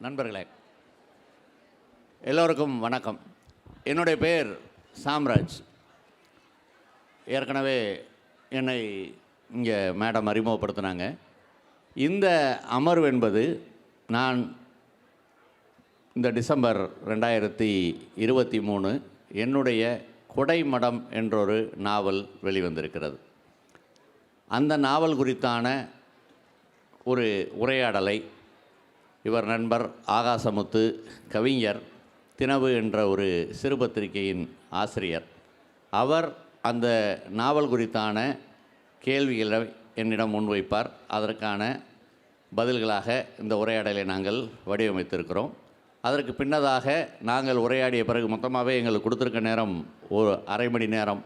நண்பர்களே எல்லோருக்கும் வணக்கம். என்னுடைய பெயர் சாம்ராஜ். ஏற்கனவே என்னை இங்கே மேடம் அறிமுகப்படுத்தினாங்க. இந்த அமர்வு என்பது நான் இந்த டிசம்பர் ரெண்டாயிரத்தி இருபத்தி மூணு என்னுடைய குடைமடம் என்றொரு நாவல் வெளிவந்திருக்கிறது. அந்த நாவல் குறித்தான ஒரு உரையாடலை இவர் நண்பர் ஆகாசமுத்து கவிஞர் தினவு என்ற ஒரு சிறுபத்திரிகையின் ஆசிரியர். அவர் அந்த நாவல் குறித்தான கேள்விகளை என்னிடம் முன்வைப்பார். அதற்கான பதில்களாக இந்த உரையாடலை நாங்கள் வடிவமைத்திருக்கிறோம். அதற்கு பின்னதாக நாங்கள் உரையாடிய பிறகு மொத்தமாகவே எங்களுக்கு கொடுத்துருக்க நேரம் ஒரு அரை மணி நேரம்.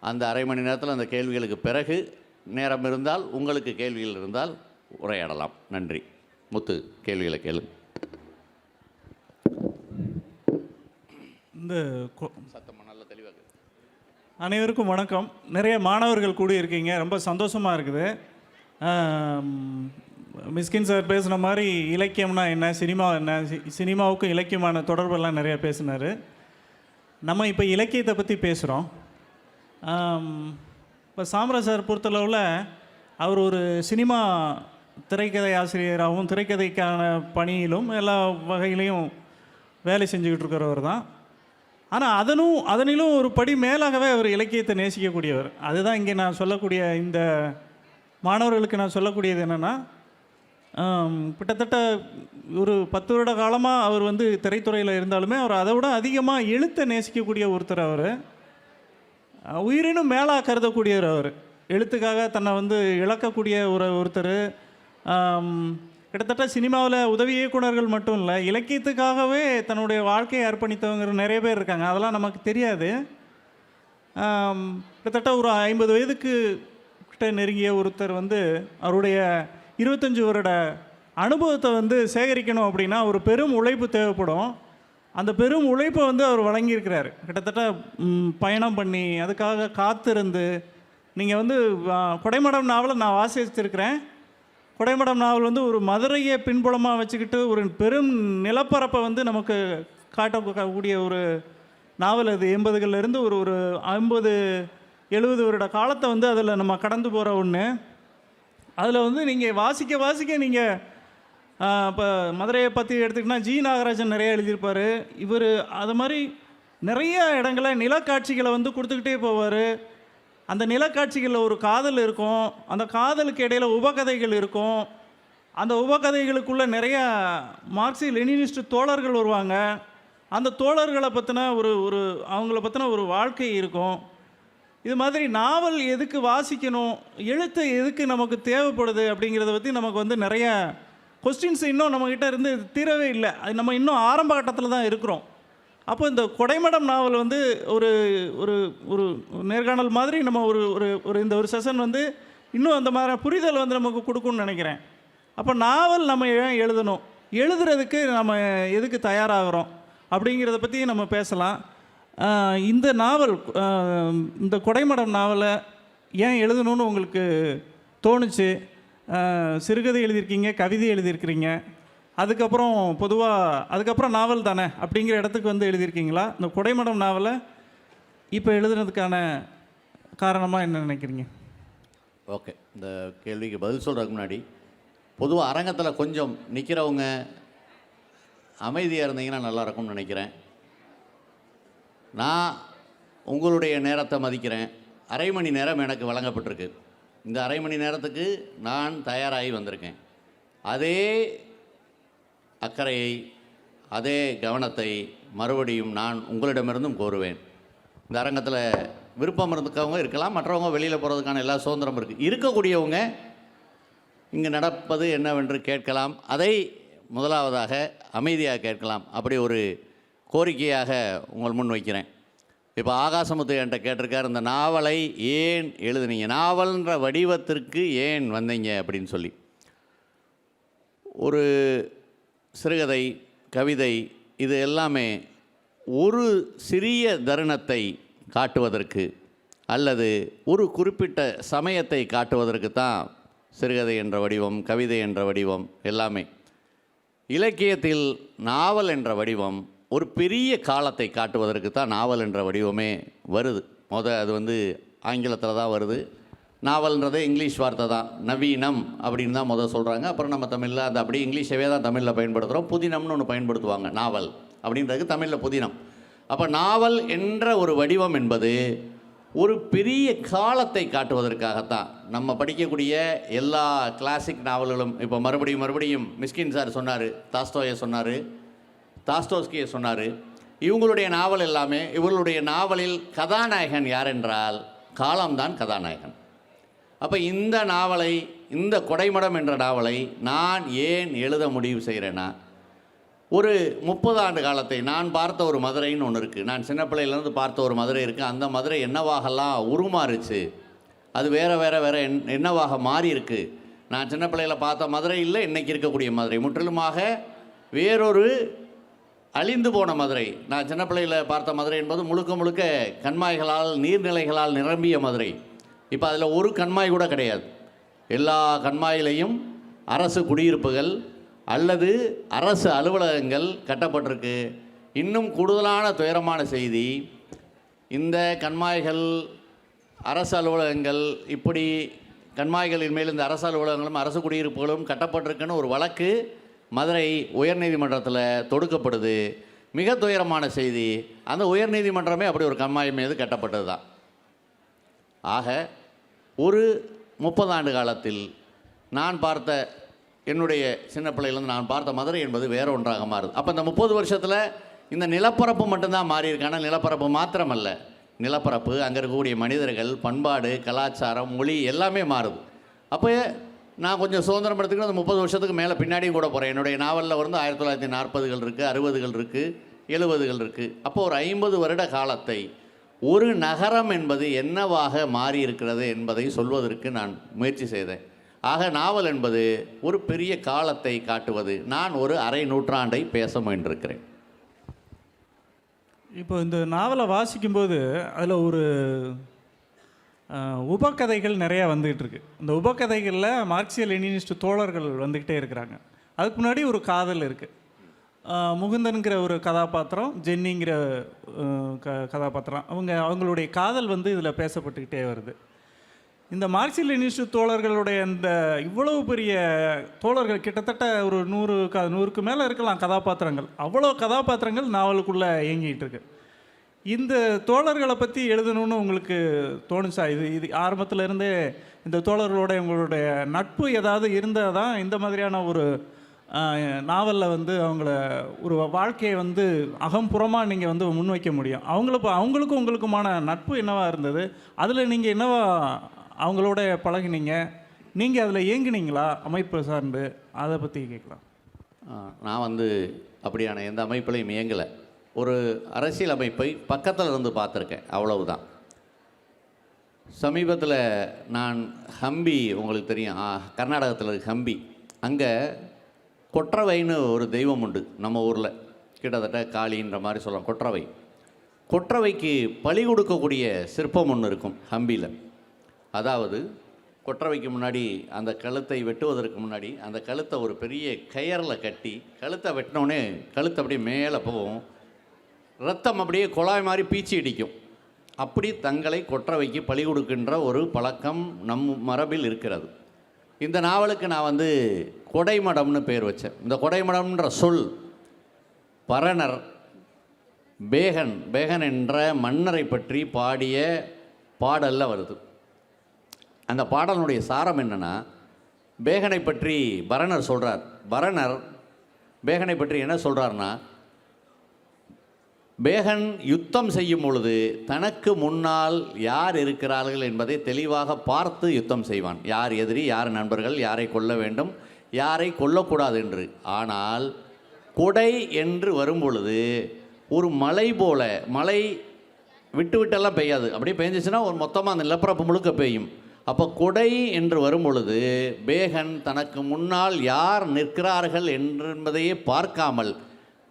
அந்த அரை மணி நேரத்தில் அந்த கேள்விகளுக்கு பிறகு நேரம் இருந்தால் உங்களுக்கு கேள்விகள் இருந்தால் உரையாடலாம். நன்றி. முத்து கேள்விகளை கேளு. இந்த சத்தமாக நல்ல தெளிவாக அனைவருக்கும் வணக்கம். நிறைய மாணவர்கள் கூடியிருக்கீங்க. ரொம்ப சந்தோஷமாக இருக்குது. மிஸ்கின் சார் பேசுன மாதிரி இலக்கியம்னா என்ன சினிமா என்ன சினிமாவுக்கும் இலக்கியமான தொடர்பெல்லாம் நிறையா பேசினார். நம்ம இப்போ இலக்கியத்தை பற்றி பேசுகிறோம் இப்போ சாம்ராஜ் சார் பொறுத்தளவில் அவர் ஒரு சினிமா திரைக்கதை ஆசிரியராகவும் திரைக்கதைக்கான பணியிலும் எல்லா வகையிலையும் வேலை செஞ்சுக்கிட்டு இருக்கிறவர் தான். ஆனால் அதனும் அதனிலும் ஒரு படி மேலாகவே அவர் இலக்கியத்தை நேசிக்கக்கூடியவர். அதுதான் இங்கே நான் சொல்லக்கூடிய இந்த மாணவர்களுக்கு நான் சொல்லக்கூடியது என்னென்னா கிட்டத்தட்ட ஒரு பத்து வருட காலமாக அவர் வந்து திரைத்துறையில் இருந்தாலுமே அவர் அதை விட அதிகமாக எழுத்தை நேசிக்கக்கூடிய ஒருத்தர் அவர். உயிரினும் மேலாக கருதக்கூடியவர் அவர். எழுத்துக்காக தன்னை வந்து இழக்கக்கூடிய ஒரு ஒருத்தர். கிட்டத்தட்ட சினிமாவில் உதவி இயக்குனர்கள் மட்டும் இல்லை இலக்கியத்துக்காகவே தன்னுடைய வாழ்க்கையை அர்ப்பணித்தவங்க நிறைய பேர் இருக்காங்க. அதெல்லாம் நமக்கு தெரியாது. கிட்டத்தட்ட ஒரு ஐம்பது வயதுக்கு கிட்ட நெருங்கிய ஒருத்தர் வந்து அவருடைய இருபத்தஞ்சி வருட அனுபவத்தை வந்து சேகரிக்கணும் அப்படின்னா ஒரு பெரும் உழைப்பு தேவைப்படும். அந்த பெரும் உழைப்பை வந்து அவர் வழங்கியிருக்கிறார். கிட்டத்தட்ட பயணம் பண்ணி அதுக்காக காத்திருந்து நீங்கள் வந்து கொடைமடம் நாவலை நான் வாசிச்சிருக்கிறேன். கொடைமடம் நாவல் வந்து ஒரு மதுரையை பின்புலமாக வச்சுக்கிட்டு ஒரு பெரும் நிலப்பரப்பை வந்து நமக்கு காட்டக்கூடிய ஒரு நாவல் அது. எண்பதுகள்லேருந்து ஒரு ஒரு ஐம்பது எழுபது வருட காலத்தை வந்து அதில் நம்ம கடந்து போகிற ஒன்று அதில் வந்து நீங்கள் வாசிக்க வாசிக்க நீங்கள் இப்போ மதுரையை பற்றி எடுத்துக்கிட்டா ஜி நாகராஜன் நிறைய எழுதியிருப்பார். இவர் அது மாதிரி நிறைய இடங்களில் நிலக்காட்சிகளை வந்து கொடுத்துக்கிட்டே போவார். அந்த நிலக்காட்சிகளில் ஒரு காதல் இருக்கும். அந்த காதலுக்கு இடையில் உபகதைகள் இருக்கும். அந்த உபகதைகளுக்குள்ளே நிறையா மார்க்சி லெனினிஸ்ட் தோழர்கள் வருவாங்க. அந்த தோழர்களை பற்றின ஒரு ஒரு அவங்கள பற்றின ஒரு வாழ்க்கை இருக்கும். இது மாதிரி நாவல் எதுக்கு வாசிக்கணும்? எழுத்து எதுக்கு நமக்கு தேவைப்படுது? அப்படிங்கிறத பற்றி நமக்கு வந்து நிறைய கொஸ்டின்ஸ் இன்னும் நம்மக்கிட்ட இருந்து தீரவே இல்லை. அது நம்ம இன்னும் ஆரம்ப கட்டத்தில் தான் இருக்கிறோம். அப்போ இந்த கொடைமடம் நாவல் வந்து ஒரு ஒரு ஒரு நேர்காணல் மாதிரி நம்ம ஒரு ஒரு ஒரு இந்த ஒரு செஷன் வந்து இன்னும் அந்த மாதிரி புரிதல் வந்து நமக்கு கொடுக்கும்னு நினைக்கிறேன். அப்போ நாவல் நம்ம ஏன் எழுதணும்? எழுதுறதுக்கு நம்ம எதுக்கு தயாராகிறோம்? அப்படிங்கிறத பற்றி நம்ம பேசலாம். இந்த நாவல் இந்த கொடைமடம் நாவலை ஏன் எழுதணும்னு உங்களுக்கு தோணுச்சு? சிறுகதை எழுதியிருக்கீங்க கவிதை எழுதியிருக்கிறீங்க. அதுக்கப்புறம் பொதுவாக அதுக்கப்புறம் நாவல் தானே அப்படிங்கிற இடத்துக்கு வந்து எழுதியிருக்கீங்களா? இந்த குடைமடம் நாவலை இப்போ எழுதுனதுக்கான காரணமாக என்ன நினைக்கிறீங்க? ஓகே இந்த கேள்விக்கு பதில் சொல்கிறதுக்கு முன்னாடி பொதுவாக அரங்கத்தில் கொஞ்சம் நிற்கிறவங்க அமைதியாக இருந்தீங்கன்னா நல்லா இருக்கும்னு நினைக்கிறேன். நான் உங்களுடைய நேரத்தை மதிக்கிறேன். அரை மணி நேரம் எனக்கு வழங்கப்பட்டிருக்கு. இந்த அரை மணி நேரத்துக்கு நான் தயாராகி வந்திருக்கேன். அதே அக்கறையை அதே கவனத்தை மறுபடியும் நான் உங்களிடமிருந்தும் கோருவேன். இந்த அரங்கத்தில் விருப்பம் இருந்துக்கவங்க இருக்கலாம் மற்றவங்க வெளியில் போகிறதுக்கான எல்லா சுதந்திரம் இருக்குது இருக்கக்கூடியவங்க இங்கே நடப்பது என்னவென்று கேட்கலாம். அதை முதலாவதாக அமைதியாக கேட்கலாம். அப்படி ஒரு கோரிக்கையாக உங்கள் முன் வைக்கிறேன். இப்போ ஆகாசமுத்து என்கிட்ட கேட்டிருக்கார் இந்த நாவலை ஏன் எழுதுனீங்க? நாவல்ன்ற வடிவத்திற்கு ஏன் வந்தீங்க? அப்படின்னு சொல்லி. ஒரு சிறுகதை கவிதை இது எல்லாமே ஒரு சிறிய தருணத்தை காட்டுவதற்கு அல்லது ஒரு குறிப்பிட்ட சமயத்தை காட்டுவதற்கு தான் சிறுகதை என்ற வடிவம் கவிதை என்ற வடிவம் எல்லாமே. இலக்கியத்தில் நாவல் என்ற வடிவம் ஒரு பெரிய காலத்தை காட்டுவதற்கு தான் நாவல் என்ற வடிவமே வருது. மொதல் அது வந்து ஆங்கிலத்தில் தான் வருது. நாவல்ன்றதே இங்கிலீஷ் வார்த்தை தான். நவீனம் அப்படின்னு தான் முதல் சொல்கிறாங்க அப்புறம் நம்ம தமிழில் அந்த அப்படியே இங்கிலீஷவே தான் தமிழில் பயன்படுத்துகிறோம் புதினம்னு ஒன்று பயன்படுத்துவாங்க நாவல். அப்படின்றதுக்கு தமிழில் புதினம். அப்போ நாவல் என்ற ஒரு வடிவம் என்பது ஒரு பெரிய காலத்தை காட்டுவதற்காகத்தான். நம்ம படிக்கக்கூடிய எல்லா கிளாசிக் நாவல்களும் இப்போ மறுபடியும் மறுபடியும் மிஸ்கின் சார் சொன்னார் தாஸ்டோயை சொன்னார் தாஸ்டோஸ்கியை சொன்னார். இவங்களுடைய நாவல் எல்லாமே இவர்களுடைய நாவலில் கதாநாயகன் யார் என்றால் காலம்தான் கதாநாயகன். அப்போ இந்த நாவலை இந்த கொடைமடம் என்ற நாவலை நான் ஏன் எழுத முடிவு செய்கிறேன்னா ஒரு முப்பது ஆண்டு காலத்தை நான் பார்த்த ஒரு மதுரைன்னு ஒன்று இருக்குது நான் சின்ன பிள்ளையிலேருந்து பார்த்த ஒரு மதுரை இருக்குது அந்த மதுரை என்னவாகலாம் உருமாறுச்சு? அது வேறு வேறு வேறு என் என்னவாக மாறியிருக்கு நான் சின்ன பிள்ளையில் பார்த்த மதுரை இல்லை இன்றைக்கி இருக்கக்கூடிய மதுரை. முற்றிலுமாக வேறொரு அழிந்து போன மதுரை. நான் சின்ன பிள்ளையில் பார்த்த மதுரை என்பது முழுக்க முழுக்க கண்மாய்களால் நீர்நிலைகளால் நிரம்பிய மதுரை. இப்போ அதில் ஒரு கண்மாய் கூட கிடையாது. எல்லா கண்மாயிலையும் அரசு குடியிருப்புகள் அல்லது அரசு அலுவலகங்கள் கட்டப்பட்டிருக்கு. இன்னும் கூடுதலான துயரமான செய்தி இந்த கண்மாய்கள் அரசு அலுவலகங்கள் இப்படி கண்மாய்களின் மேல் இந்த அரசு அலுவலகங்களும் அரசு குடியிருப்புகளும் கட்டப்பட்டிருக்குன்னு ஒரு வழக்கு மதுரை உயர்நீதிமன்றத்தில் தொடுக்கப்படுது. மிக துயரமான செய்தி. அந்த உயர்நீதிமன்றமே அப்படி ஒரு கண்மாய் மீது கட்டப்பட்டது தான் ஆக ஒரு முப்பது ஆண்டு காலத்தில் நான் பார்த்த என்னுடைய சின்ன பிள்ளையிலேருந்து நான் பார்த்த மதுரை என்பது வேற ஒன்றாக மாறுது. அப்போ இந்த முப்பது வருஷத்தில் இந்த நிலப்பரப்பு மட்டும்தான் மாறி ஆனால் நிலப்பரப்பு மாத்திரமல்ல. நிலப்பரப்பு அங்கே இருக்கக்கூடிய மனிதர்கள் பண்பாடு கலாச்சாரம் மொழி எல்லாமே மாறுது. அப்போ நான் கொஞ்சம் சுதந்திரம் எடுத்துக்கிட்டு அந்த முப்பது வருஷத்துக்கு மேலே பின்னாடியும் கூட போகிறேன் என்னுடைய நாவலில் வந்து ஆயிரத்தி தொள்ளாயிரத்தி நாற்பதுகள் இருக்குது அறுபதுகள் இருக்குது எழுபதுகள் இருக்குது அப்போ ஒரு ஐம்பது வருட காலத்தை ஒரு நகரம் என்பது என்னவாக மாறி இருக்கிறது என்பதை சொல்வதற்கு நான் முயற்சி செய்தேன். ஆக நாவல் என்பது ஒரு பெரிய காலத்தை காட்டுவது. நான் ஒரு அரை நூற்றாண்டை பேச முயன்றிருக்கிறேன். இப்போ இந்த நாவலை வாசிக்கும்போது அதில் ஒரு உபக்கதைகள் உபகதைகள் நிறையா வந்துக்கிட்டு இருக்கு இந்த உபகதைகளில் மார்க்சிய லெனினிஸ்ட் தோழர்கள் வந்துக்கிட்டே இருக்கிறாங்க. அதுக்கு முன்னாடி ஒரு காதல் இருக்குது முகுந்தன்கிற ஒரு கதாபாத்திரம் ஜென்னிங்கிற க கதாபாத்திரம். அவங்க அவங்களுடைய காதல் வந்து இதில் பேசப்பட்டுக்கிட்டே வருது. இந்த மார்க்சிய லெனினிஸ்ட் தோழர்களுடைய அந்த இவ்வளவு பெரிய தோழர்கள் கிட்டத்தட்ட ஒரு நூறு க நூறுக்கு மேலே இருக்கலாம் கதாபாத்திரங்கள். அவ்வளோ கதாபாத்திரங்கள் நாவலுக்குள்ளே இயங்கிகிட்டு இருக்கு. இந்த தோழர்களை பற்றி எழுதணும்னு உங்களுக்கு தோணுச்சா? இது இது ஆரம்பத்தில் இருந்தே இந்த தோழர்களோட உங்களுடைய நட்பு ஏதாவது இருந்தால் தான் இந்த மாதிரியான ஒரு நாவலில் வந்து அவங்கள ஒரு வாழ்க்கையை வந்து அகம்புறமாக நீங்கள் வந்து முன்வைக்க முடியும். அவங்கள ப- அவங்களுக்கும் உங்களுக்குமான நட்பு என்னவாக இருந்தது? அதில் நீங்கள் என்னவா அவங்களோட பழகினீங்க? நீங்கள் அதில் இயங்கினீங்களா? அமைப்பு சார்ந்து. அதை பற்றி கேட்கலாம். நான் வந்து அப்படியான எந்த அமைப்பிலையும் இயங்கலை. ஒரு அரசியல் அமைப்பை பக்கத்தில் இருந்து பார்த்துருக்கேன். அவ்வளவுதான். சமீபத்தில் நான் ஹம்பி உங்களுக்கு தெரியும். கர்நாடகத்தில் இருக்க ஹம்பி. அங்கே கொற்றவைன்னு ஒரு தெய்வம் உண்டு. நம்ம ஊரில் கிட்டத்தட்ட காளின்ற மாதிரி சொல்லலாம் கொற்றவை. கொற்றவைக்கு பழி கொடுக்கக்கூடிய சிற்பம் ஒன்று இருக்கும் ஹம்பியில். அதாவது கொற்றவைக்கு முன்னாடி அந்த கழுத்தை வெட்டுவதற்கு முன்னாடி அந்த கழுத்தை ஒரு பெரிய கயரில் கட்டி கழுத்தை வெட்டினோடனே கழுத்தை அப்படியே மேலே போகும். ரத்தம் அப்படியே குழாய் மாதிரி பீச்சி அடிக்கும் அப்படி தங்களை கொற்றவைக்கு பழி கொடுக்கின்ற ஒரு பழக்கம் நம் மரபில் இருக்கிறது. இந்த நாவலுக்கு நான் வந்து கொடைமடம்னு பேர் வச்சேன். இந்த கொடைமடம்ன்ற சொல் பரணர் பேகன் பேகன் என்ற மன்னரை பற்றி பாடிய பாடலில் வருது. அந்த பாடலுடைய சாரம் என்னென்னா பேகனை பற்றி பரணர் சொல்கிறார் பரணர் பேகனை பற்றி என்ன சொல்கிறாருன்னா பேகன் யுத்தம் செய்யும் பொழுது தனக்கு முன்னால் யார் இருக்கிறார்கள் என்பதை தெளிவாக பார்த்து யுத்தம் செய்வான். யார் எதிரி யார் நண்பர்கள் யாரை கொல்ல வேண்டும் யாரை கொல்லக்கூடாது என்று. ஆனால் கொடை என்று வரும் பொழுது ஒரு மலை போல மலை விட்டு விட்டெல்லாம் பெய்யாது. அப்படியே பெஞ்சிச்சுன்னா ஒரு மொத்தமாக அந்த நிலப்பரப்பு முழுக்க பெய்யும். அப்போ கொடை என்று வரும் பொழுது பேகன் தனக்கு முன்னால் யார் நிற்கிறார்கள் என்பதையே பார்க்காமல்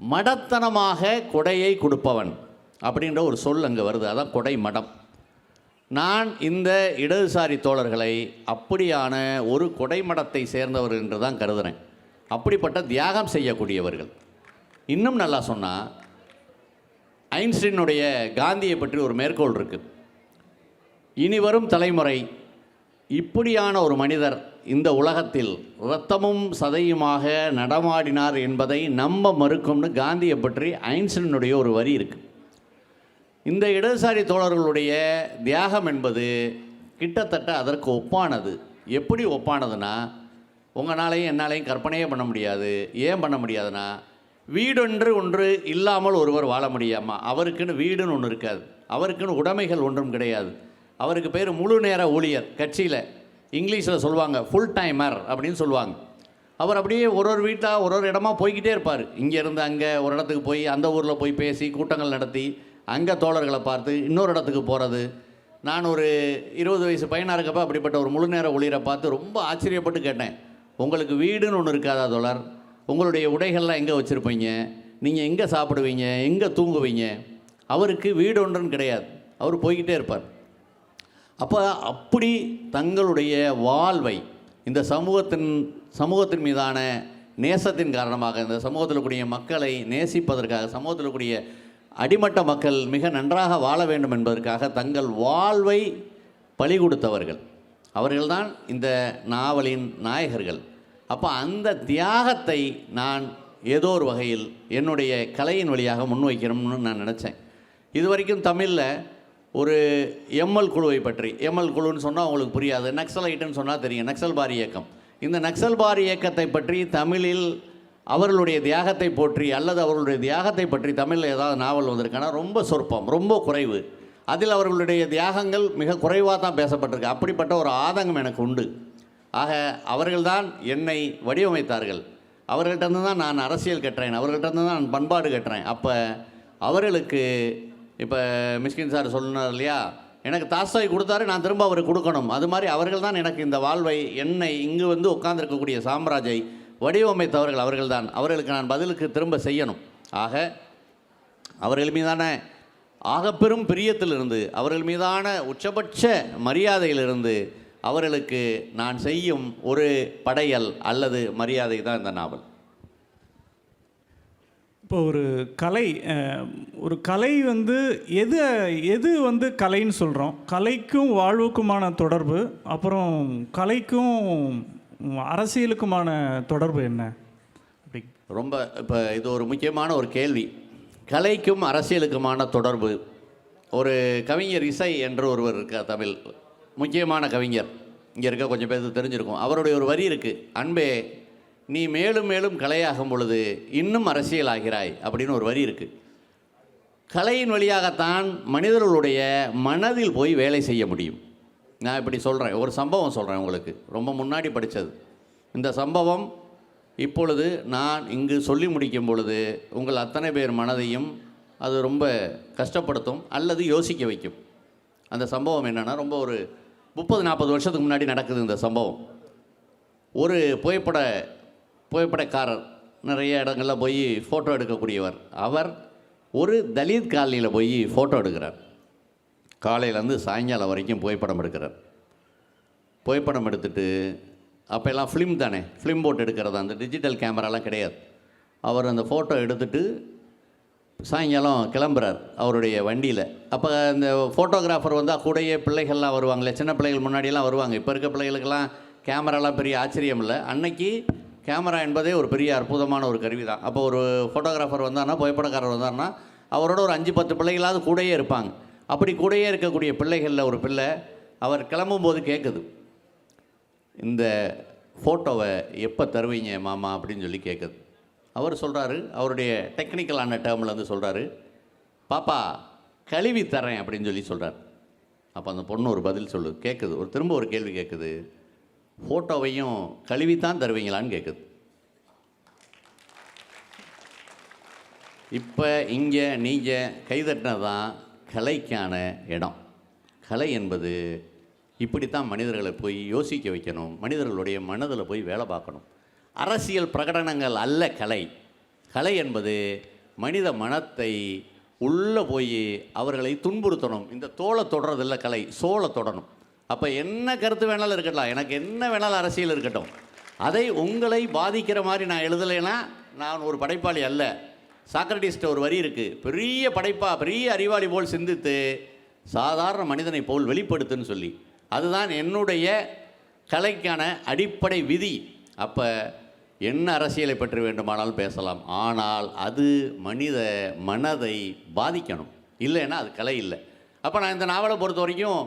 மடத்தனமாக கொடையை கொடுப்பவன் அப்படின்ற ஒரு சொல் அங்கே வருது. அதான் கொடை மடம். நான் இந்த இடதுசாரி தோழர்களை அப்படியான ஒரு கொடைமடத்தை சேர்ந்தவர் என்று தான் கருதுகிறேன் அப்படிப்பட்ட தியாகம் செய்யக்கூடியவர்கள். இன்னும் நல்லா சொன்னால் ஐன்ஸ்டீனுடைய காந்தியை பற்றி ஒரு மேற்கோள் இருக்குது இனி வரும் தலைமுறை இப்படியான ஒரு மனிதர் இந்த உலகத்தில் இரத்தமும் சதையுமாக நடமாடினார் என்பதை நம்ப மறுக்கும்னு காந்தியை பற்றி ஐன்ஸ்டீனுடைய ஒரு வரி இருக்குது இந்த இடதுசாரி தோழர்களுடைய தியாகம் என்பது கிட்டத்தட்ட அதற்கு ஒப்பானது. எப்படி ஒப்பானதுன்னா உங்களாலையும் என்னாலையும் கற்பனையே பண்ண முடியாது. ஏன் பண்ண முடியாதுன்னா வீடொன்று ஒன்று இல்லாமல் ஒருவர் வாழ முடியாமா? அவருக்குன்னு வீடுன்னு ஒன்று இருக்காது. அவருக்குன்னு உடைமைகள் ஒன்றும் கிடையாது. அவருக்கு பேர் முழு நேர ஊழியர் கட்சியில். இங்கிலீஷில் சொல்லுவாங்க ஃபுல் டைமர் அப்படின்னு சொல்லுவாங்க அவர் அப்படியே ஒரு ஒரு வீட்டாக ஒரு ஒரு இடமா போய்கிட்டே இருப்பார். இங்கேருந்து அங்கே ஒரு இடத்துக்கு போய் அந்த ஊரில் போய் பேசி கூட்டங்கள் நடத்தி அங்கே தோழர்களை பார்த்து இன்னொரு இடத்துக்கு போகிறது நான் ஒரு இருபது வயசு பையனாக இருக்கப்போ அப்படிப்பட்ட ஒரு முழு நேர ஊழியரை பார்த்து ரொம்ப ஆச்சரியப்பட்டு கேட்டேன். உங்களுக்கு வீடுன்னு ஒன்று இருக்காதா தோழர்? உங்களுடைய உடைகள்லாம் எங்கே வச்சுருப்பீங்க? நீங்கள் எங்கே சாப்பிடுவீங்க? எங்கே தூங்குவீங்க? அவருக்கு வீடு ஒன்றுன்னு கிடையாது. அவர் போய்கிட்டே இருப்பார். அப்போ அப்படி தங்களுடைய வாழ்வை இந்த சமூகத்தின் சமூகத்தின் மீதான நேசத்தின் காரணமாக இந்த சமூகத்தில் கூடிய மக்களை நேசிப்பதற்காக சமூகத்தில் கூடிய அடிமட்ட மக்கள் மிக நன்றாக வாழ வேண்டும் என்பதற்காக தங்கள் வாழ்வை பலி கொடுத்தவர்கள். அவர்கள்தான் இந்த நாவலின் நாயகர்கள். அப்போ அந்த தியாகத்தை நான் ஏதோ ஒரு வகையில் என்னுடைய கலையின் வழியாக முன்வைக்கணும்னு நான் நினச்சேன். இது வரைக்கும் தமிழில் ஒரு எம்எல் குழுவை பற்றி. எம்எல் குழுன்னு சொன்னால் உங்களுக்கு புரியாது. நக்சலைட்டுன்னு சொன்னால் தெரியும். நக்சல்பாரி இயக்கம். இந்த நக்சல்பாரி இயக்கத்தை பற்றி தமிழில் அவர்களுடைய தியாகத்தை போற்றி அல்லது அவர்களுடைய தியாகத்தை பற்றி தமிழில் ஏதாவது நாவல் வந்திருக்கானா ரொம்ப சொற்பம் ரொம்ப குறைவு. அதில் அவர்களுடைய தியாகங்கள் மிக குறைவாக தான் பேசப்பட்டிருக்கு. அப்படிப்பட்ட ஒரு ஆதங்கம் எனக்கு உண்டு. ஆக அவர்கள்தான் என்னை வடிவமைத்தார்கள். அவர்கள்ட்டருந்து தான் நான் அரசியல் கட்டுறேன் அவர்கள்ட்டருந்து தான் நான் பண்பாடு கட்டுறேன் அப்போ அவர்களுக்கு இப்போ மிஸ்கின் சார் சொன்னார் இல்லையா? எனக்கு தாஸ்தாய் கொடுத்தாரு நான் திரும்ப அவருக்கு கொடுக்கணும். அது மாதிரி அவர்கள் தான் எனக்கு இந்த வாழ்வை என்னை இங்கு வந்து உட்கார்ந்துருக்கக்கூடிய சாம்ராஜை வடிவமைத்தவர்கள் அவர்கள் தான் அவர்களுக்கு நான் பதிலுக்கு திரும்ப செய்யணும். ஆக அவர்கள் மீதான ஆகப்பெரும் பிரியத்திலிருந்து அவர்கள் மீதான உச்சபட்ச மரியாதையிலிருந்து அவர்களுக்கு நான் செய்யும் ஒரு படையல் அல்லது மரியாதை தான் இந்த நாவல். இப்போ ஒரு கலை ஒரு கலை வந்து எது எது வந்து கலைன்னு சொல்கிறோம் கலைக்கும் வாழ்வுக்குமான தொடர்பு அப்புறம் கலைக்கும் அரசியலுக்குமான தொடர்பு என்ன? அப்படி. ரொம்ப இப்போ இது ஒரு முக்கியமான ஒரு கேள்வி. கலைக்கும் அரசியலுக்குமான தொடர்பு. ஒரு கவிஞர் இசை என்று ஒருவர் இருக்கார் தமிழ்? முக்கியமான கவிஞர். இங்கே இருக்க கொஞ்சம் பேருக்கு தெரிஞ்சிருக்கும். அவருடைய ஒரு வரி இருக்குது அன்பே நீ மேலும் மேலும் கலையாகும் பொழுது இன்னும் அரசியலாகிறாய் அப்படின்னு ஒரு வரி இருக்குது கலையின் வழியாகத்தான் மனிதர்களுடைய மனதில் போய் வேலை செய்ய முடியும். நான் இப்படி சொல்கிறேன் ஒரு சம்பவம் சொல்கிறேன் உங்களுக்கு. ரொம்ப முன்னாடி படித்தது இந்த சம்பவம் இப்பொழுது நான் இங்கு சொல்லி முடிக்கும் பொழுது உங்கள் அத்தனை பேர் மனதையும் அது ரொம்ப கஷ்டப்படுத்தும் அல்லது யோசிக்க வைக்கும். அந்த சம்பவம் என்னென்னா ரொம்ப ஒரு முப்பது நாற்பது வருஷத்துக்கு முன்னாடி நடக்குது இந்த சம்பவம். ஒரு புகைப்பட புகைப்படக்காரர் நிறைய இடங்களில் போய் ஃபோட்டோ எடுக்கக்கூடியவர். அவர் ஒரு தலித் காலனியில் போய் ஃபோட்டோ எடுக்கிறார். காலையிலேருந்து சாயங்காலம் வரைக்கும் புகைப்படம் எடுக்கிறார். புகைப்படம் எடுத்துட்டு அப்போல்லாம் ஃபிலிம் தானே? ஃபிலிம் போட்டு எடுக்கிறது? அந்த டிஜிட்டல் கேமராலாம் கிடையாது. அவர் அந்த ஃபோட்டோ எடுத்துட்டு சாயங்காலம் கிளம்புறார் அவருடைய வண்டியில். அப்போ இந்த ஃபோட்டோகிராஃபர் வந்தால் கூடயே பிள்ளைகள்லாம் வருவாங்களே. சின்ன பிள்ளைகள் முன்னாடியெல்லாம் வருவாங்க. இப்போ இருக்க பிள்ளைகளுக்கெல்லாம் கேமராலாம் பெரிய ஆச்சரியம் இல்லை. அன்னைக்கு கேமரா என்பதே ஒரு பெரிய அற்புதமான ஒரு கருவி தான் அப்போ ஒரு ஃபோட்டோகிராஃபர் வந்தார்னா புகைப்படக்காரர் வந்தார்னா அவரோட ஒரு அஞ்சு பத்து பிள்ளைகளாவது கூடயே இருப்பாங்க. அப்படி கூடயே இருக்கக்கூடிய பிள்ளைகளில் ஒரு பிள்ளை அவர் கிளம்பும்போது கேட்குது இந்த ஃபோட்டோவை எப்போ தருவீங்க மாமா அப்படின்னு சொல்லி கேட்குது அவர் சொல்கிறாரு அவருடைய டெக்னிக்கலான டேர்மில் வந்து சொல்கிறாரு பாப்பா கழுவி தரேன் அப்படின்னு சொல்லி சொல்கிறார் அப்போ அந்த பொண்ணு ஒரு பதில் சொல்லு கேட்குது ஒரு திரும்ப ஒரு கேள்வி கேட்குது ஃபோட்டோவையும் கழுவித்தான் தருவீங்களான்னு கேட்குது இப்போ இங்கே நீங்கள் கைதட்டினது தான் கலைக்கான இடம். கலை என்பது இப்படித்தான் மனிதர்களை போய் யோசிக்க வைக்கணும் மனிதர்களுடைய மனதில் போய் வேலை பார்க்கணும். அரசியல் பிரகடனங்கள் அல்ல கலை. கலை என்பது மனித மனத்தை உள்ளே போய் அவர்களை துன்புறுத்தணும். இந்த தோலை தொடறதில்ல கலை சோலை தொடணும். அப்போ என்ன கருத்து வேணாலும் இருக்கட்டும். எனக்கு என்ன வேணாலும் அரசியல் இருக்கட்டும். அதை உங்களை பாதிக்கிற மாதிரி நான் எழுதலைன்னா நான் ஒரு படைப்பாளி அல்ல. சாக்ரட்டிஸ்ட்டு ஒரு வரி இருக்குது பெரிய படைப்பா பெரிய அறிவாளி போல் சிந்தித்து சாதாரண மனிதனை போல் வெளிப்படுத்துன்னு சொல்லி. அதுதான் என்னுடைய கலைக்கான அடிப்படை விதி. அப்போ என்ன அரசியலை பற்றி வேண்டுமானாலும் பேசலாம். ஆனால் அது மனித மனதை பாதிக்கணும். இல்லைன்னா அது கலை இல்லை. அப்போ நான் இந்த நாவலை பொறுத்த வரைக்கும்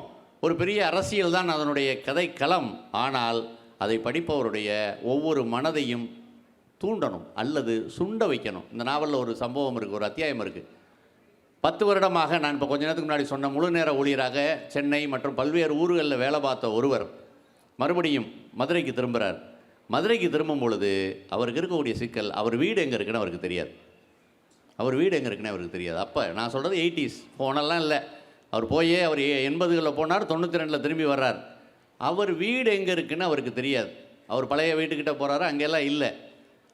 ஒரு பெரிய அரசியல் தான் அதனுடைய கதை களம் ஆனால் அதை படிப்பவருடைய ஒவ்வொரு மனதையும் தூண்டணும் அல்லது சுண்ட வைக்கணும். இந்த நாவலில் ஒரு சம்பவம் இருக்குது ஒரு அத்தியாயம் இருக்குது பத்து வருடமாக நான் இப்போ கொஞ்ச நேரத்துக்கு முன்னாடி சொன்ன முழு நேர ஊழியராக சென்னை மற்றும் பல்வேறு ஊர்களில் வேலை பார்த்த ஒருவர் மறுபடியும் மதுரைக்கு திரும்புகிறார் மதுரைக்கு திரும்பும் பொழுது அவருக்கு இருக்கக்கூடிய சிக்கல் அவர் வீடு எங்கே இருக்குன்னு அவருக்கு தெரியாது. அவர் வீடு எங்கே இருக்குன்னு அவருக்கு தெரியாது. அப்போ நான் சொல்கிறது எயிட்டிஸ் ஃபோனெல்லாம் இல்லை. அவர் போயே அவர் எண்பதுகளில் போனார் தொண்ணூற்றி ரெண்டில் திரும்பி வர்றார். அவர் வீடு எங்கே இருக்குன்னு அவருக்கு தெரியாது. அவர் பழைய வீட்டுக்கிட்ட போகிறாரு அங்கெல்லாம் இல்லை.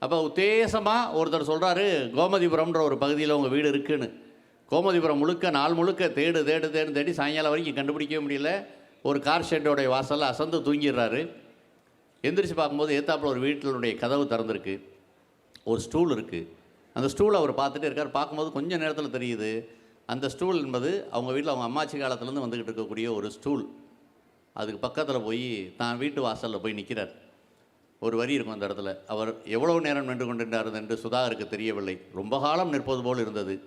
அப்போ உத்தேசமாக ஒருத்தர் சொல்கிறாரு கோமதிபுரம்ன்ற ஒரு பகுதியில் உங்கள் வீடு இருக்குன்னு. கோமதிபுரம் முழுக்க நாள் முழுக்க தேடு தேடு தேடு தேடி சாயங்காலம் வரைக்கும் கண்டுபிடிக்கவே முடியல. ஒரு கார் ஷெட்டோடைய வாசலில் அசந்து தூங்கிடுறாரு. எந்திரிச்சு பார்க்கும்போது ஏத்தாப்புல ஒரு வீட்டினுடைய கதவு திறந்துருக்கு. ஒரு ஸ்டூல் இருக்குது அந்த ஸ்டூலை அவர் பார்த்துட்டே இருக்கார். பார்க்கும்போது கொஞ்சம் நேரத்தில் தெரியுது அந்த ஸ்டூல் என்பது அவங்க வீட்டில் அவங்க அம்மாச்சி காலத்துலேருந்து வந்துக்கிட்டு இருக்கக்கூடிய ஒரு ஸ்டூல். அதுக்கு பக்கத்தில் போய் தான் வீட்டு வாசலில் போய் நிற்கிறார் ஒரு வரி இருக்கும் அந்த இடத்துல. அவர் எவ்வளவு நேரம் நின்று கொண்டிருந்தார் என்று சுதாகருக்கு தெரியவில்லை. ரொம்ப காலம் நிற்பது போல் இருந்தது.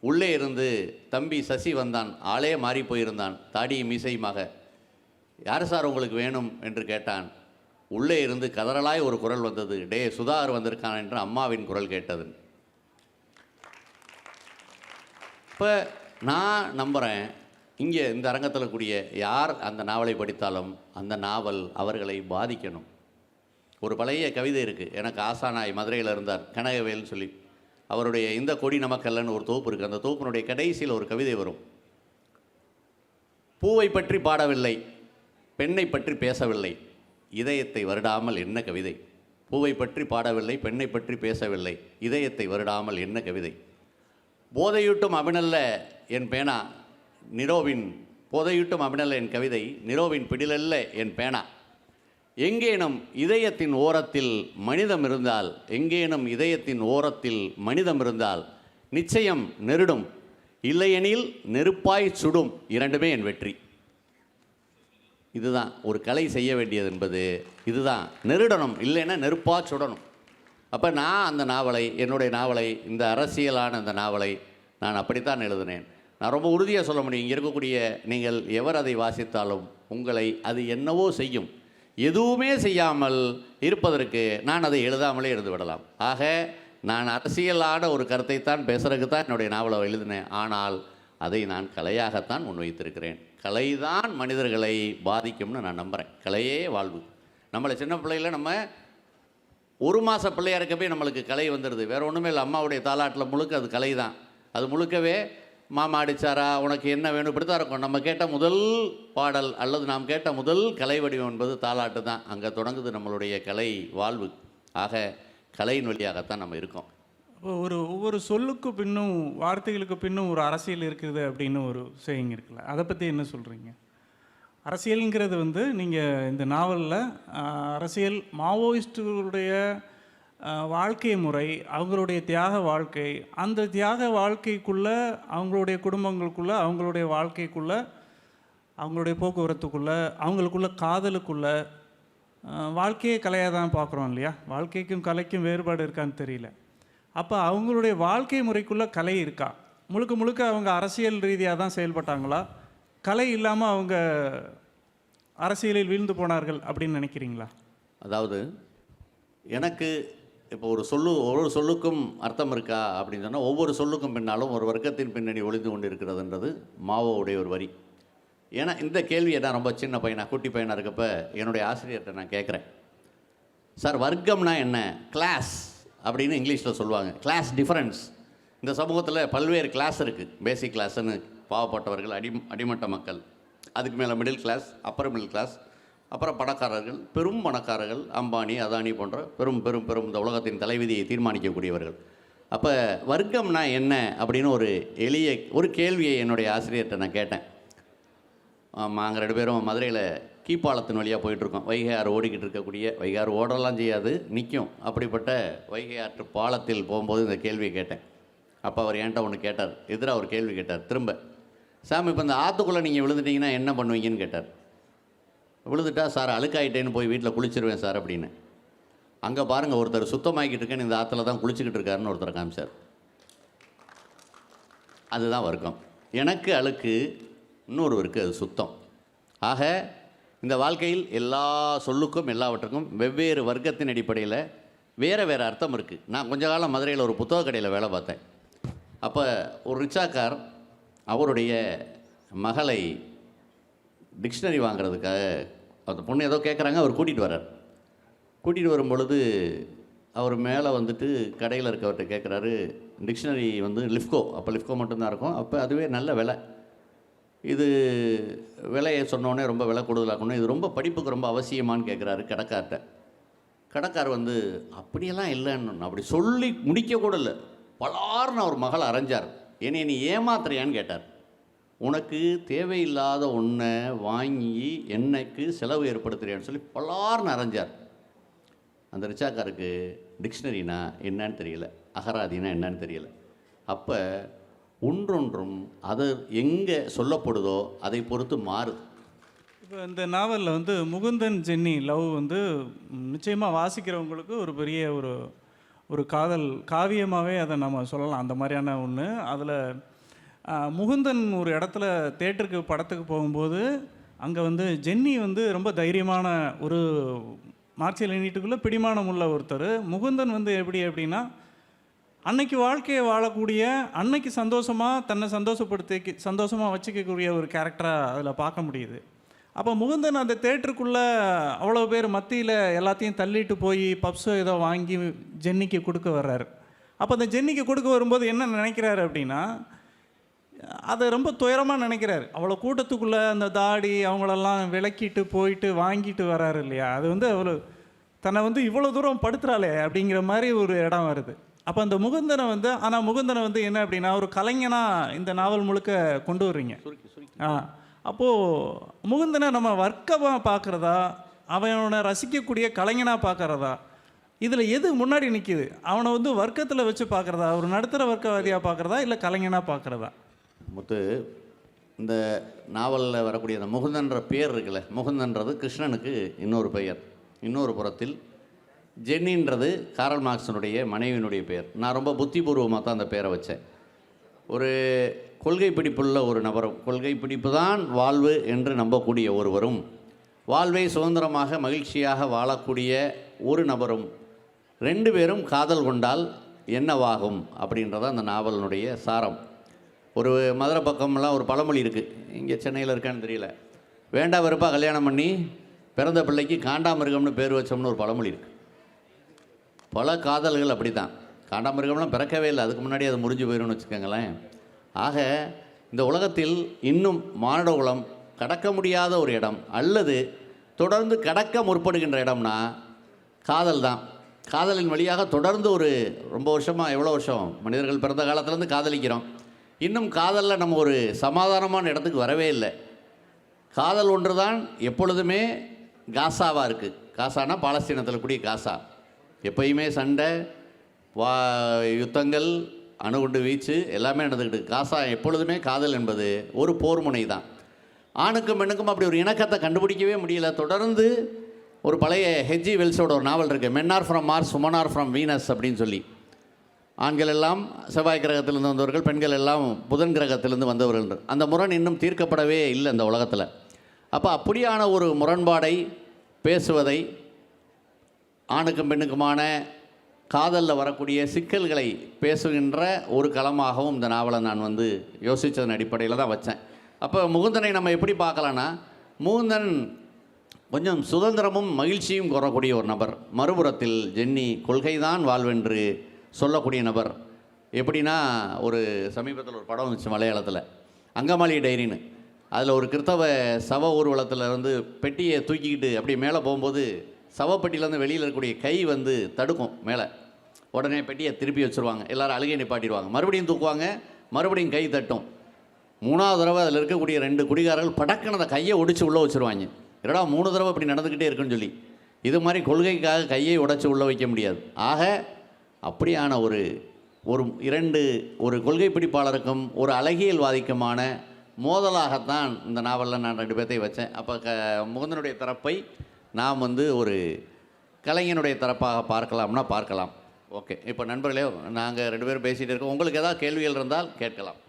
உள்ளே இருந்து தம்பி சசி வந்தான். ஆளே மாறி போயிருந்தான். தாடியும் மீசையுமாக. யார் சார் உங்களுக்கு வேணும்? என்று கேட்டான். உள்ளே இருந்து கதறலாய் ஒரு குரல் வந்தது. டே சுதாகர் வந்திருக்கான் என்று அம்மாவின் குரல் கேட்டது. இப்போ நான் நம்புகிறேன் இங்கே இந்த அரங்கத்தில் கூடிய யார் அந்த நாவலை படித்தாலும் அந்த நாவல் அவர்களை பாதிக்கணும். ஒரு பழைய கவிதை இருக்குது எனக்கு ஆசானாய் மதுரையில் இருந்தார் கனகவேல்னு சொல்லி. அவருடைய இந்த கொடி நமக்கல்லன்னு ஒரு தொகுப்பு இருக்குது அந்த தொகுப்பினுடைய கடைசியில் ஒரு கவிதை வரும். பூவை பற்றி பாடவில்லை பெண்ணை பற்றி பேசவில்லை இதயத்தை வருடாமல் என்ன கவிதை? பூவை பற்றி பாடவில்லை பெண்ணை பற்றி பேசவில்லை இதயத்தை வருடாமல் என்ன கவிதை? போதையூட்டும் அபிநல்ல என் பேனா. நிரோவின் போதையூட்டும் அபிநல்ல என் கவிதை. நிரோவின் பிடிலல்ல என் பேனா. எங்கேனும் இதயத்தின் ஓரத்தில் மனிதம் இருந்தால் எங்கேனும் இதயத்தின் ஓரத்தில் மனிதம் இருந்தால் நிச்சயம் நெருடும். இல்லையெனில் நெருப்பாய் சுடும். இரண்டுமே என் வெற்றி. இதுதான் ஒரு கலை செய்ய வேண்டியது என்பது. இதுதான். நெருடணும். இல்லைன்னா நெருப்பாக சுடணும். அப்போ நான் அந்த நாவலை என்னுடைய நாவலை இந்த அரசியலான அந்த நாவலை நான் அப்படித்தான் எழுதினேன். நான் ரொம்ப உறுதியாக சொல்ல முடியும் இங்கே இருக்கக்கூடிய நீங்கள் எவர் அதை வாசித்தாலும் உங்களை அது என்னவோ செய்யும். எதுவுமே செய்யாமல் இருப்பதற்கு நான் அதை எழுதாமலே இருந்து விடலாம். ஆக நான் அரசியலான ஒரு கருத்தை தான் பேசுறதுக்கு தான் என்னுடைய நாவலை எழுதினேன். ஆனால் அதை நான் கலையாகத்தான் முன்வைத்திருக்கிறேன். கலைதான் மனிதர்களை பாதிக்கும்னு நான் நம்புகிறேன் கலையே வாழ்வு. நம்மளை சின்ன பிள்ளையில் நம்ம ஒரு மாத பிள்ளையாக இருக்கப்பே நம்மளுக்கு கலை வந்துடுது. வேறு ஒன்றுமே இல்லை. அம்மாவுடைய தாலாட்டில் முழுக்க அது கலை தான். அது முழுக்கவே மாமா அடிச்சாரா? உனக்கு என்ன வேணும்? இப்படி தான் இருக்கும். நம்ம கேட்ட முதல் பாடல் அல்லது நாம் கேட்ட முதல் கலை வடிவம் என்பது தாலாட்டு தான். அங்கே தொடங்குது நம்மளுடைய கலை வாழ்வு. ஆக கலையின் வழியாகத்தான் நம்ம இருக்கோம். ஒரு ஒவ்வொரு சொல்லுக்கு பின்னும் வார்த்தைகளுக்கு பின்னும் ஒரு அரசியல் இருக்குது அப்படின்னு ஒரு செய்யுங்க இருக்குல்ல. அதை பற்றி என்ன சொல்கிறீங்க அரசியலுங்கிறது வந்து நீங்கள் இந்த நாவலில் அரசியல் மாவோயிஸ்டுகளுடைய வாழ்க்கை முறை அவங்களுடைய தியாக வாழ்க்கை அந்த தியாக வாழ்க்கைக்குள்ளே அவங்களுடைய குடும்பங்களுக்குள்ளே அவங்களுடைய வாழ்க்கைக்குள்ளே அவங்களுடைய போக்குவரத்துக்குள்ளே அவங்களுக்குள்ள காதலுக்குள்ளே வாழ்க்கையே கலையாக தான் பார்க்குறோம் இல்லையா? வாழ்க்கைக்கும் கலைக்கும் வேறுபாடு இருக்கான்னு தெரியல. அப்போ அவங்களுடைய வாழ்க்கை முறைக்குள்ளே கலை இருக்கா? முழுக்க முழுக்க அவங்க அரசியல் ரீதியாக தான் செயல்பட்டாங்களா? கலை இல்லாமல் அவங்க அரசியலில் வீழ்ந்து போனார்கள் அப்படின்னு நினைக்கிறீங்களா? அதாவது எனக்கு இப்போ ஒரு சொல்லு ஒரு சொல்லுக்கும் அர்த்தம் இருக்கா அப்படின்னு சொன்னால் ஒவ்வொரு சொல்லுக்கும் பின்னாலும் ஒரு வர்க்கத்தின் பின்னணி ஒளிந்து கொண்டு இருக்கிறதுன்றது மாவோவுடைய ஒரு வரி. ஏன்னா இந்த கேள்வியை நான் ரொம்ப சின்ன பையனாக குட்டி பையனாக இருக்கப்ப என்னுடைய ஆசிரியர்கிட்ட நான் கேட்குறேன். சார் வர்க்கம்னா என்ன? கிளாஸ் அப்படின்னு இங்கிலீஷில் சொல்லுவாங்க. கிளாஸ் டிஃப்ரென்ஸ் இந்த சமூகத்தில் பல்வேறு கிளாஸ் இருக்குது பேசிக் கிளாஸ்ன்னு பாவப்பட்டவர்கள் அடி அடிமட்ட மக்கள். அதுக்கு மேலே middle class upper middle class அப்புறம் பணக்காரர்கள் பெரும் பணக்காரர்கள் அம்பானி அதானி போன்ற பெரும் பெரும் பெரும் இந்த உலகத்தின் தலைவிதியை தீர்மானிக்கக்கூடியவர்கள். அப்போ வர்க்கம்னா என்ன அப்படின்னு ஒரு எளிய ஒரு கேள்வியை என்னுடைய ஆசிரியர்கிட்ட நான் கேட்டேன். நாங்கள் ரெண்டு பேரும் மதுரையில் கீப்பாலத்தின் வழியாக போயிட்டுருக்கோம். வைகை ஆறு ஓடிக்கிட்டு இருக்கக்கூடிய வைகை ஆறு ஓடலாம் செய்யாது நிற்கும் அப்படிப்பட்ட வைகை ஆற்று பாலத்தில் போகும்போது இந்த கேள்வியை கேட்டேன். அப்போ அவர் என்கிட்ட ஒன்று கேட்டார். எதிராக ஒரு கேள்வி கேட்டார். திரும்ப. சாமி இப்போ இந்த ஆற்றுக்குள்ளே நீங்கள் விழுந்துட்டீங்கன்னா என்ன பண்ணுவீங்கன்னு கேட்டார். விழுந்துட்டா சார் அழுக்காயிட்டேன்னு போய் வீட்டில் குளிச்சிருவேன் சார் அப்படின்னு. அங்கே பாருங்கள் ஒருத்தர் சுத்தமாக்கிட்டு இருக்கேன்னு இந்த ஆற்றுல தான் குளிச்சுக்கிட்டு இருக்காருன்னு ஒருத்தர் காமிச்சார். அதுதான் வர்க்கம். எனக்கு அழுக்கு இன்னொருவருக்கு அது சுத்தம். ஆக இந்த வாழ்க்கையில் எல்லா சொல்லுக்கும் எல்லாவற்றுக்கும் வெவ்வேறு வர்க்கத்தின் அடிப்படையில் வேறு வேறு அர்த்தம் இருக்குது நான் கொஞ்ச காலம் மதுரையில் ஒரு புத்தக கடையில் வேலை பார்த்தேன். அப்போ ஒரு ரிச்சாக்கார் அவருடைய மகளை டிக்ஷனரி வாங்குறதுக்காக அந்த பொண்ணு ஏதோ கேட்குறாங்க அவர் கூட்டிகிட்டு வர்றார். கூட்டிகிட்டு வரும் பொழுது அவர் மேலே வந்துட்டு கடையில் இருக்கவர்கிட்ட கேட்குறாரு டிக்ஷனரி வந்து லிஃப்கோ அப்போ லிஃப்கோ மட்டும்தான் இருக்கும் அப்போ அதுவே நல்ல விலை. இது விலையை சொன்னோடனே ரொம்ப விலை கூடுதலாகணும் இது ரொம்ப படிப்புக்கு ரொம்ப அவசியமான்னு கேட்குறாரு கடைக்கார்ட்ட. கடைக்கார் வந்து அப்படியெல்லாம் இல்லைன்னு அப்படி சொல்லி முடிக்க கூட இல்லை. பலார்னு அவர் மகள் அரைஞ்சார். என்னை நீ ஏமாத்துறியான்னு கேட்டார். உனக்கு தேவையில்லாத ஒன்றை வாங்கி என்னைக்கு செலவு ஏற்படுத்துறியான்னு சொல்லி பலார்னு அரைஞ்சார் அந்த ரிச்சாக்காருக்கு டிக்ஷனரினா என்னன்னு தெரியல அகராதினா என்னன்னு தெரியல. அப்போ ஒன்றொன்றும் அது எங்கே சொல்லப்படுதோ அதை பொறுத்து மாறுது. இப்போ இந்த நாவலில் வந்து முகுந்தன் ஜென்னி லவ் வந்து நிச்சயமாக வாசிக்கிறவங்களுக்கு ஒரு பெரிய ஒரு ஒரு காதல் காவியமாகவே அதை நம்ம சொல்லலாம். அந்த மாதிரியான ஒன்று அதில் முகுந்தன் ஒரு இடத்துல தேட்டருக்கு படத்துக்கு போகும்போது அங்கே வந்து ஜென்னி வந்து ரொம்ப தைரியமான ஒரு மார்க்சியல் யூனிட்டுக்குள்ளே பிடிமானம் உள்ள ஒருத்தர். முகுந்தன் வந்து எப்படி அப்படின்னா அன்னைக்கு வாழ்க்கையை வாழக்கூடிய அன்னைக்கு சந்தோஷமாக தன்னை சந்தோஷப்படுத்தி சந்தோஷமாக வச்சுக்கக்கூடிய ஒரு கேரக்டராக அதில் பார்க்க முடியுது. அப்போ முகுந்தன் அந்த தேட்டருக்குள்ளே அவ்வளோ பேர் மத்தியில் எல்லாத்தையும் தள்ளிட்டு போய் பப்ஸோ ஏதோ வாங்கி ஜென்னிக்கு கொடுக்க வர்றாரு. அப்போ அந்த ஜென்னிக்கு கொடுக்க வரும்போது என்ன நினைக்கிறாரு அப்படின்னா அதை ரொம்ப துயரமாக நினைக்கிறாரு. அவ்வளோ கூட்டத்துக்குள்ளே அந்த தாடி அவங்களெல்லாம் விளக்கிட்டு போயிட்டு வாங்கிட்டு வராரு இல்லையா? அது வந்து அவ்வளோ தன்னை வந்து இவ்வளோ தூரம் படுத்துறாளே அப்படிங்கிற மாதிரி ஒரு இடம் வருது. அப்போ அந்த முகுந்தனை வந்து ஆனால் முகுந்தனை வந்து என்ன அப்படின்னா ஒரு கலைஞனாக இந்த நாவல் முழுக்க கொண்டு வர்றீங்க. ஆ. அப்போது முகுந்தனை நம்ம வர்க்கமாக பார்க்குறதா? அவனை ரசிக்கக்கூடிய கலைஞனாக பார்க்குறதா? இதில் எது முன்னாடி நிற்கிது அவனை வந்து வர்க்கத்தில் வச்சு பார்க்குறதா? ஒரு நடுத்தர வர்க்கவாதியாக பார்க்குறதா? இல்லை கலைஞனாக பார்க்குறதா? முத்து இந்த நாவலில் வரக்கூடிய அந்த முகுந்தன்ற பேர் இருக்குல்ல? முகுந்தன்றது கிருஷ்ணனுக்கு இன்னொரு பெயர். இன்னொரு புறத்தில் ஜென்னின்றது காரல் மார்க்ஸனுடைய மனைவியினுடைய பெயர் நான் ரொம்ப புத்திபூர்வமாக தான் அந்த பேரை வச்சேன். ஒரு கொள்கை பிடிப்புள்ள ஒரு நபரும். கொள்கை பிடிப்பு தான் வாழ்வு என்று நம்பக்கூடிய ஒருவரும். வாழ்வை சுதந்திரமாக மகிழ்ச்சியாக வாழக்கூடிய ஒரு நபரும். ரெண்டு பேரும் காதல் கொண்டால் என்னவாகும் அப்படின்றத அந்த நாவலினுடைய சாரம். ஒரு மதுரை பக்கம்லாம் ஒரு பழமொழி இருக்குது இங்கே சென்னையில் இருக்கான்னு தெரியல. வேண்டா வெறுப்பாக கல்யாணம் பண்ணி பிறந்த பிள்ளைக்கு காண்டாமிருகம்னு பேர் வச்சோம்னு ஒரு பழமொழி இருக்குது பல காதல்கள் அப்படி தான் காண்டாமிருகம்லாம் பிறக்கவே இல்லை. அதுக்கு முன்னாடி அது முறிஞ்சு போயிடும்னு வச்சுக்கோங்களேன். ஆக இந்த உலகத்தில் இன்னும் மானுட குலம் கடக்க முடியாத ஒரு இடம் அல்லது தொடர்ந்து கடக்க முற்படுகின்ற இடம்னா காதல் தான். காதலின் வழியாக தொடர்ந்து ஒரு ரொம்ப வருஷமாக எவ்வளோ வருஷம் மனிதர்கள் பிறந்த காலத்துலேருந்து காதலிக்கிறோம். இன்னும் காதலில் நம்ம ஒரு சமாதானமான இடத்துக்கு வரவே இல்லை. காதல் ஒன்று தான் எப்பொழுதுமே காசாவாக இருக்குது காசானா பாலஸ்தீனத்தில் கூடிய காசா. எப்பயுமே சண்டை வா யுத்தங்கள் அணுகுண்டு வீச்சு எல்லாமே நடந்துக்கிட்டு காசா எப்பொழுதுமே காதல் என்பது ஒரு போர் முனை தான். ஆணுக்கும் பெண்ணுக்கும் அப்படி ஒரு இணக்கத்தை கண்டுபிடிக்கவே முடியல. தொடர்ந்து ஒரு பழைய ஹெச்ஜி வெல்ஸோட ஒரு நாவல் இருக்குது men are from Mars women are from Venus அப்படின்னு சொல்லி. ஆண்கள் எல்லாம் செவ்வாய் கிரகத்திலிருந்து வந்தவர்கள் பெண்கள் எல்லாம் புதன் கிரகத்திலிருந்து வந்தவர்கள். அந்த முரண் இன்னும் தீர்க்கப்படவே இல்லை இந்த உலகத்தில். அப்போ அப்படியான ஒரு முரண்பாடை பேசுவதை ஆணுக்கும் பெண்ணுக்குமான காதலில் வரக்கூடிய சிக்கல்களை பேசுகின்ற ஒரு களமாகவும் இந்த நாவலை நான் வந்து யோசித்ததன் அடிப்படையில் தான் வச்சேன். அப்போ முகுந்தனை நம்ம எப்படி பார்க்கலான்னா முகுந்தன் கொஞ்சம் சுதந்திரமும் மகிழ்ச்சியும் கோரக்கூடிய ஒரு நபர். மறுபுறத்தில் ஜென்னி கொள்கைதான் வாழ்வென்று சொல்லக்கூடிய நபர். எப்படின்னா ஒரு சமீபத்தில் ஒரு படம் வந்துச்சு மலையாளத்தில். அங்கமாலி டைரின்னு. அதில் ஒரு கிறித்தவ சவ ஊர்வலத்தில் வந்து பெட்டியை தூக்கிக்கிட்டு அப்படியே மேலே போகும்போது சவப்பட்டியிலேருந்து வெளியில் இருக்கக்கூடிய கை வந்து தடுக்கும் மேலே. உடனே பெட்டியை திருப்பி வச்சுருவாங்க. எல்லோரும் அழுகை நிப்பாட்டிடுவாங்க. மறுபடியும் தூக்குவாங்க. மறுபடியும் கை தட்டும். மூணாவது தடவை அதில் இருக்கக்கூடிய ரெண்டு குடிகாரர்கள் படக்குன்னு அந்த கையை ஒடிச்சு உள்ளே வச்சுருவாங்க. இரடா மூணு தடவை இப்படி நடந்துக்கிட்டே இருக்குன்னு சொல்லி. இது மாதிரி கொள்கைக்காக கையை உடைச்சு உள்ளே வைக்க முடியாது. ஆக அப்படியான ஒரு ஒரு இரண்டு ஒரு கொள்கை பிடிப்பாளருக்கும் ஒரு அழகியல்வாதிக்குமான மோதலாகத்தான் இந்த நாவலில் நான் ரெண்டு பேர்த்தையும் வச்சேன். அப்போ க முகந்தனுடைய தரப்பை நாம் வந்து ஒரு கலைஞனுடைய தரப்பாக பார்க்கலாம்னா பார்க்கலாம். ஓகே. இப்போ நண்பர்களே நாங்கள் ரெண்டு பேரும் பேசிகிட்டு இருக்கோம். உங்களுக்கு ஏதாவது கேள்விகள் இருந்தால் கேட்கலாம்.